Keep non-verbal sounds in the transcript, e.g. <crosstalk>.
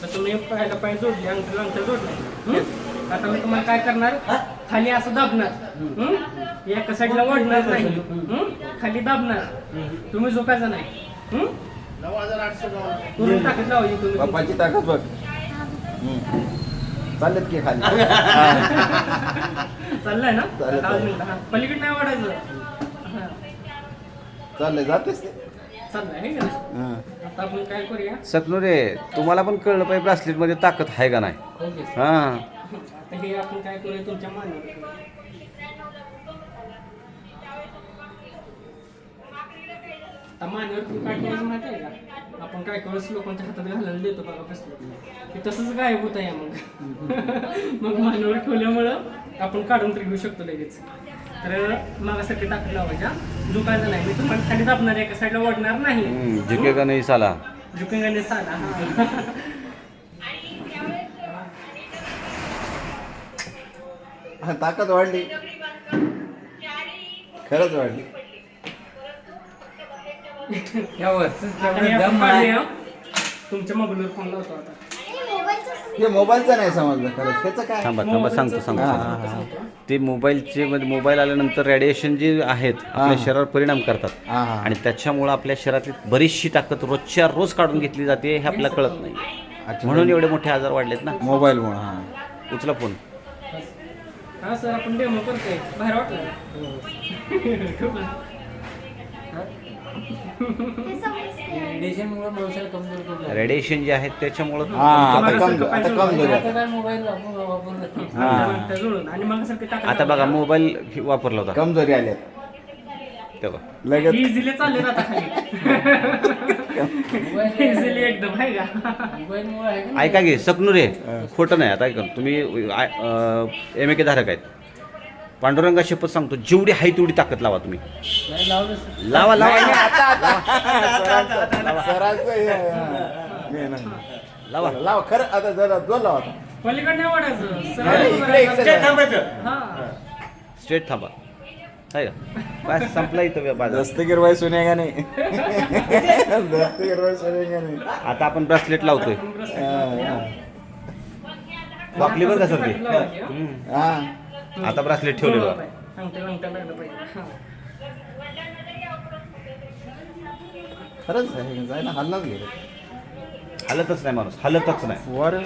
आता तुम्ही पहिला पाय जोडले अंगठा अंगठा जोडले हं? आता मी तुम्हाला काय करणार? खाली असं दाबणार. हं? एका साईडला वाढणार नाही. हं? खाली दाबणार. तुम्ही झोपायचं नाही. हं? करून टाकत तुम्ही बापाची ताकद बघ. हम्म. चाललेत की खाली? <laughs> चाललंय ना? चालेल, दहा चालेल. मिनिटं. हा पलीकडे नाही वाढायचं हा. चाललंय जातेस ते. चाललंय हे का नाही? हा. आता आपण काय करूया? सकनू रे तुम्हाला पण कळलं पाहिजे ब्रासलेटमध्ये ताकद आहे का नाही. हा. हे आपण काय काय करायचं माहिती आहे का? आपण काय करू लोकांच्या हातात घालायला देतो बघा कसलं ते तसंच गायब होत आहे मग <laughs> मग मान्यवर ठेवल्यामुळं आपण काढून तरी घेऊ शकतो लगेच. तर मागासाठी टाकून लावायच्या झुकायचं नाही मी तुम्हाला खाली दाबणार एका साईडला वाढणार नाही. हम्म, झुके का नाही साला. झुकेंगाने साधा हा. हा, ताकद वाढली. खरंच वाढली. आपण काढूया. तुमच्या मोबाईलवर फोन लावतो आता. हे मोबाईलचं नाही समजलं खरंच. त्याचं काय? थांबा थांबा सांगतो सांगतो हा, सांगतो. हा, हा. ते मोबाईलचे मध्ये मोबाईल आल्यानंतर रेडिएशन जे आहेत आपल्या शरीरावर परिणाम करतात. हा, हा. आणि त्याच्यामुळं आपल्या शरीरातली बरीचशी ताकद रोजच्या रोज काढून घेतली जाते हे आपल्याला कळत नाही. अच्छा. म्हणून एवढे मोठे आजार वाढलेत ना. मोबाईलमुळे हा. उचला फोन. हा सर आपण डेमो करतोय. बाहेर वाटलं. <laughs> रेडिएशनमुळे कमजोर रेडिएशन जे आहेत त्याच्यामुळं हा आता तुम्हाला कम आता आता झालं काय मोबाईल वापरलं हा. जुळून आणि मग सारखं टाका आता बघा मोबाईल वापरला होता. कमजोरी आल्यात. तेव्हा लगेच इझिली चालले आता खाली. इझिली एकदम आहे का? मोबाईलमुळे आहे का ऐका घे सकनू रे खोटं नाही आता ऐका तुम्ही एम ए के धारक आहेत. पांडुरंगा शपथ सांगतो जेवढी आहे तेवढी ताकद लावा तुम्ही. लावा लावा. लावा. लाव. खरं आता जरा जोर लावा. हा. स्ट्रेट थांबा. आहे का? बस संपला इथं बाजार. दस्तगीर बाई सुनेगा नाही? दस्तगीर बाई सुनेगा नाही? आता आपण ब्रासलेट लावतोय. वाकली बरं का सर ती? हा. आता ब्रासलेट ठेवलेलं. बघा. खरंच आहे जायला हल्लाच गेलं. हलतच नाही माणूस हलतच नाही. वर.